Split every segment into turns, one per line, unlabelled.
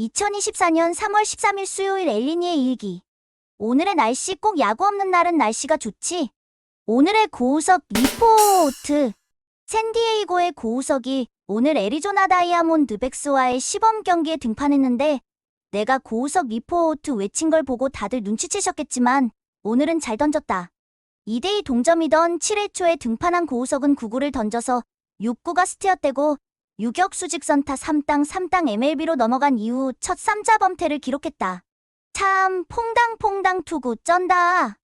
2024년 3월 13일 수요일 엘리니의 일기. 오늘의 날씨 꼭 야구 없는 날은 날씨가 좋지. 오늘의 고우석 리포트. 샌디에이고의 고우석이 오늘 애리조나 다이아몬드 백스와의 시범 경기에 등판했는데 내가 고우석 리포트 외친 걸 보고 다들 눈치채셨겠지만 오늘은 잘 던졌다. 2대2 동점이던 7회 초에 등판한 고우석은 9구를 던져서 6구가 스티어되고 유격수 직선타 3땅 3땅 MLB로 넘어간 이후 첫 3자 범퇴를 기록했다. 참 퐁당퐁당 투구 쩐다.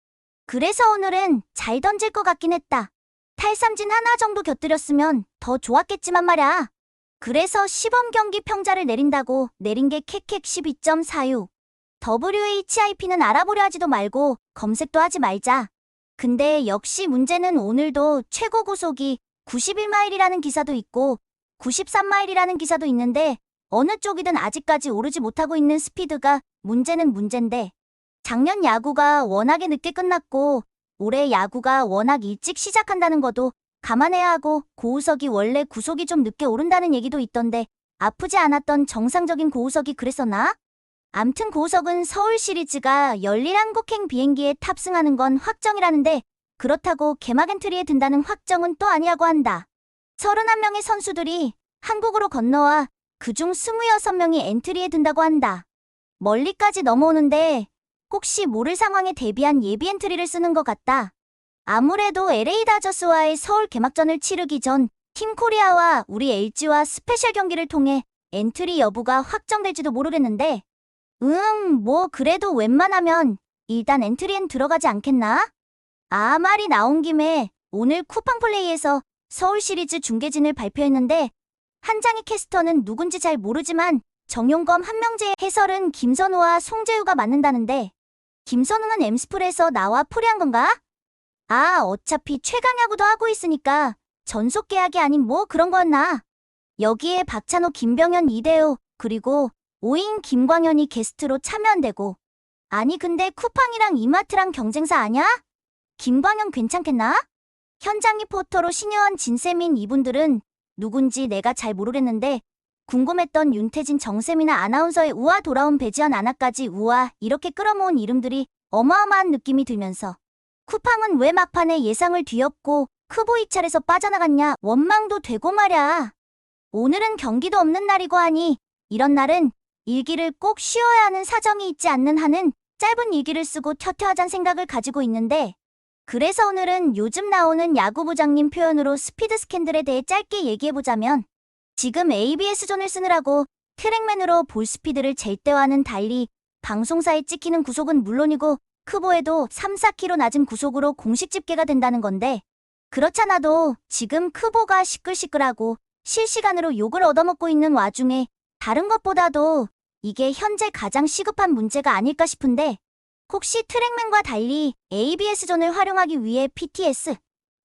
그래서 오늘은 잘 던질 것 같긴 했다. 탈삼진 하나 정도 곁들였으면 더 좋았겠지만 말야. 그래서 시범 경기 평자를 내린다고 내린 게 캑캑 12.46. WHIP는 알아보려 하지도 말고 검색도 하지 말자. 근데 역시 문제는 오늘도 최고 구속이 91마일이라는 기사도 있고 93마일이라는 기사도 있는데 어느 쪽이든 아직까지 오르지 못하고 있는 스피드가 문제는 문제인데 작년 야구가 워낙에 늦게 끝났고 올해 야구가 워낙 일찍 시작한다는 것도 감안해야 하고 고우석이 원래 구속이 좀 늦게 오른다는 얘기도 있던데 아프지 않았던 정상적인 고우석이 그랬었나? 암튼 고우석은 서울 시리즈가 열릴 한국행 비행기에 탑승하는 건 확정이라는데 그렇다고 개막 엔트리에 든다는 확정은 또 아니라고 한다. 31명의 선수들이 한국으로 건너와 그중 26명이 엔트리에 든다고 한다. 멀리까지 넘어오는데 혹시 모를 상황에 대비한 예비 엔트리를 쓰는 것 같다. 아무래도 LA 다저스와의 서울 개막전을 치르기 전 팀코리아와 우리 LG와 스페셜 경기를 통해 엔트리 여부가 확정될지도 모르겠는데 음, 뭐 그래도 웬만하면 일단 엔트리엔 들어가지 않겠나? 아, 말이 나온 김에 오늘 쿠팡 플레이에서 서울 시리즈 중계진을 발표했는데 한장희 캐스터는 누군지 잘 모르지만 정용검 한명재 해설은 김선우와 송재우가 맞는다는데 김선우는 엠스풀에서 나와 풀이한 건가? 아 어차피 최강야구도 하고 있으니까 전속 계약이 아닌 뭐 그런 거였나? 여기에 박찬호 김병현 이대호 그리고 오인 김광현이 게스트로 참여한대고 아니 근데 쿠팡이랑 이마트랑 경쟁사 아냐? 김광현 괜찮겠나? 현장 리포터로 신여한 진세민 이분들은 누군지 내가 잘 모르겠는데 궁금했던 윤태진 정세미나 아나운서의 우아 돌아온 배지연 아나까지 우아 이렇게 끌어모은 이름들이 어마어마한 느낌이 들면서 쿠팡은 왜 막판에 예상을 뒤엎고 크보이 차례서 빠져나갔냐 원망도 되고 말야. 오늘은 경기도 없는 날이고 하니 이런 날은 일기를 꼭 쉬어야 하는 사정이 있지 않는 한은 짧은 일기를 쓰고 텨텨하잔 생각을 가지고 있는데 그래서 오늘은 요즘 나오는 야구부장님 표현으로 스피드 스캔들에 대해 짧게 얘기해보자면 지금 ABS존을 쓰느라고 트랙맨으로 볼 스피드를 잴 때와는 달리 방송사에 찍히는 구속은 물론이고 크보에도 3, 4km 낮은 구속으로 공식 집계가 된다는 건데 그렇잖아도 지금 크보가 시끌시끌하고 실시간으로 욕을 얻어먹고 있는 와중에 다른 것보다도 이게 현재 가장 시급한 문제가 아닐까 싶은데 혹시 트랙맨과 달리 ABS존을 활용하기 위해 PTS,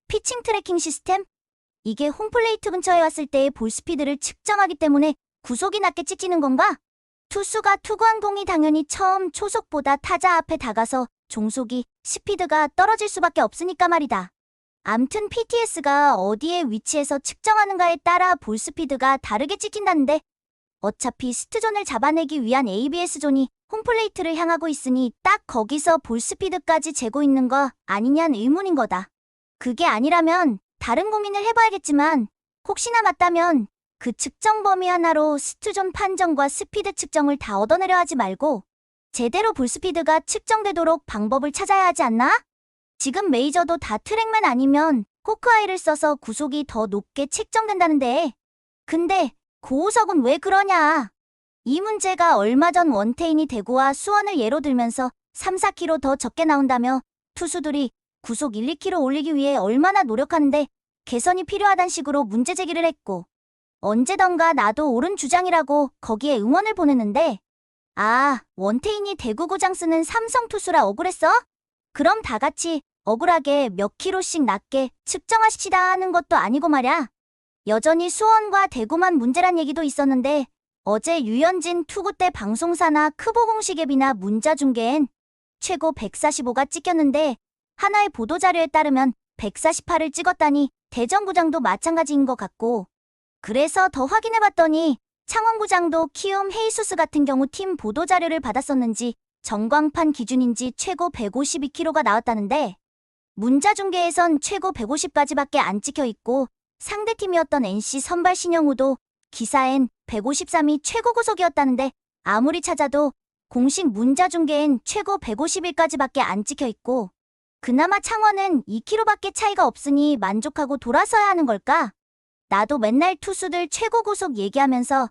피칭 트래킹 시스템? 이게 홈플레이트 근처에 왔을 때의 볼 스피드를 측정하기 때문에 구속이 낮게 찍히는 건가? 투수가 투구한 공이 당연히 처음 초속보다 타자 앞에 다가서 종속이 스피드가 떨어질 수밖에 없으니까 말이다. 암튼 PTS가 어디에 위치해서 측정하는가에 따라 볼 스피드가 다르게 찍힌다는데 어차피 스트존을 잡아내기 위한 ABS존이 홈플레이트를 향하고 있으니 딱 거기서 볼 스피드까지 재고 있는 거 아니냐는 의문인 거다. 그게 아니라면 다른 고민을 해봐야겠지만 혹시나 맞다면 그 측정 범위 하나로 스트존 판정과 스피드 측정을 다 얻어내려 하지 말고 제대로 볼 스피드가 측정되도록 방법을 찾아야 하지 않나? 지금 메이저도 다 트랙맨 아니면 호크아이를 써서 구속이 더 높게 책정된다는데 근데 고우석은 왜 그러냐? 이 문제가 얼마 전 원태인이 대구와 수원을 예로 들면서 3, 4km 더 적게 나온다며 투수들이 구속 1, 2km 올리기 위해 얼마나 노력하는데 개선이 필요하단 식으로 문제 제기를 했고 언제던가 나도 옳은 주장이라고 거기에 응원을 보냈는데 아 원태인이 대구고장 쓰는 삼성 투수라 억울했어? 그럼 다 같이 억울하게 몇 킬로씩 낮게 측정하시다 하는 것도 아니고 말야. 여전히 수원과 대구만 문제란 얘기도 있었는데 어제 유현진 투구 때 방송사나 크보 공식 앱이나 문자 중계엔 최고 145가 찍혔는데 하나의 보도자료에 따르면 148을 찍었다니 대전구장도 마찬가지인 것 같고 그래서 더 확인해봤더니 창원구장도 키움 헤이수스 같은 경우 팀 보도자료를 받았었는지 전광판 기준인지 최고 152km가 나왔다는데 문자 중계에선 최고 150까지밖에 안 찍혀 있고 상대팀이었던 NC 선발 신영우도 기사엔 153이 최고 구속이었다는데 아무리 찾아도 공식 문자 중계엔 최고 151까지밖에 안 찍혀 있고 그나마 창원은 2km밖에 차이가 없으니 만족하고 돌아서야 하는 걸까? 나도 맨날 투수들 최고 구속 얘기하면서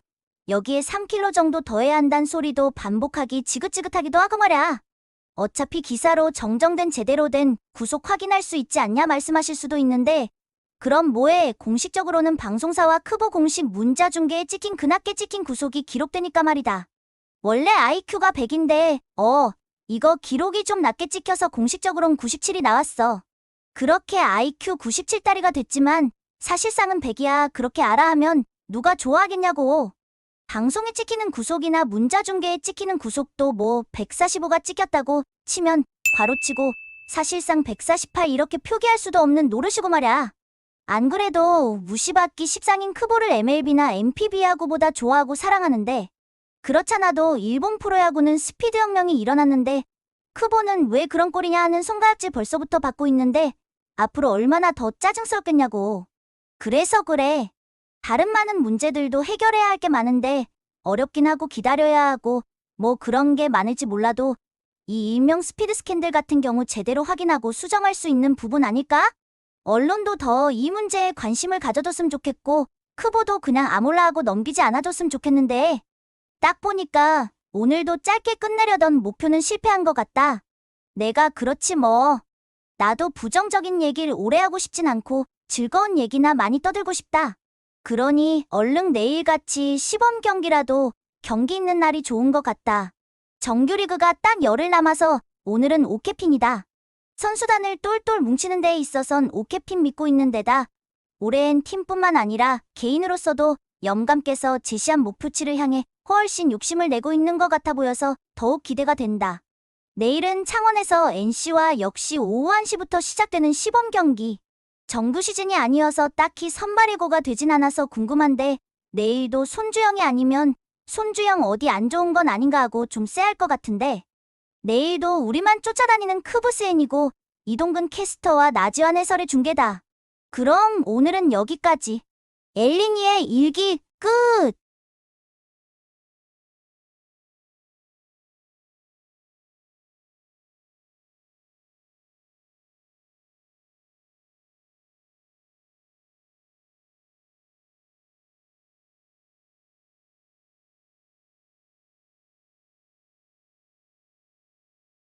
여기에 3km 정도 더해야 한단 소리도 반복하기 지긋지긋하기도 하고 말야. 어차피 기사로 정정된 제대로 된 구속 확인할 수 있지 않냐 말씀하실 수도 있는데 그럼 뭐해 공식적으로는 방송사와 크보 공식 문자 중계에 찍힌 그낮게 찍힌 구속이 기록되니까 말이다. 원래 IQ가 100인데 어 이거 기록이 좀 낮게 찍혀서 공식적으론 97이 나왔어. 그렇게 IQ 97다리가 됐지만 사실상은 100이야 그렇게 알아 하면 누가 좋아하겠냐고. 방송에 찍히는 구속이나 문자 중계에 찍히는 구속도 뭐 145가 찍혔다고 치면 괄호치고 사실상 148 이렇게 표기할 수도 없는 노릇이고 말야. 안 그래도 무시받기 십상인 크보를 MLB나 MPB야구보다 좋아하고 사랑하는데 그렇잖아도 일본 프로야구는 스피드 혁명이 일어났는데 크보는 왜 그런 꼴이냐 하는 손가락질 벌써부터 받고 있는데 앞으로 얼마나 더 짜증스럽겠냐고. 그래서 그래. 다른 많은 문제들도 해결해야 할 게 많은데 어렵긴 하고 기다려야 하고 뭐 그런 게 많을지 몰라도 이 일명 스피드 스캔들 같은 경우 제대로 확인하고 수정할 수 있는 부분 아닐까? 언론도 더 이 문제에 관심을 가져줬으면 좋겠고 크보도 그냥 아몰라 하고 넘기지 않아줬으면 좋겠는데 딱 보니까 오늘도 짧게 끝내려던 목표는 실패한 것 같다. 내가 그렇지 뭐. 나도 부정적인 얘기를 오래 하고 싶진 않고 즐거운 얘기나 많이 떠들고 싶다. 그러니 얼른 내일같이 시범 경기라도 경기 있는 날이 좋은 것 같다. 정규리그가 딱 열흘 남아서 오늘은 오케핀이다. 선수단을 똘똘 뭉치는 데에 있어선 오케핀 믿고 있는 데다 올해엔 팀뿐만 아니라 개인으로서도 영감께서 제시한 목표치를 향해 훨씬 욕심을 내고 있는 것 같아 보여서 더욱 기대가 된다. 내일은 창원에서 NC와 역시 오후 1시부터 시작되는 시범 경기. 정규 시즌이 아니어서 딱히 선발 예고가 되진 않아서 궁금한데 내일도 손주영이 아니면 손주영 어디 안 좋은 건 아닌가 하고 좀 쎄할 것 같은데 내일도 우리만 쫓아다니는 크부스엔이고 이동근 캐스터와 나지환 해설의 중계다. 그럼 오늘은 여기까지. 엘리니의 일기 끝!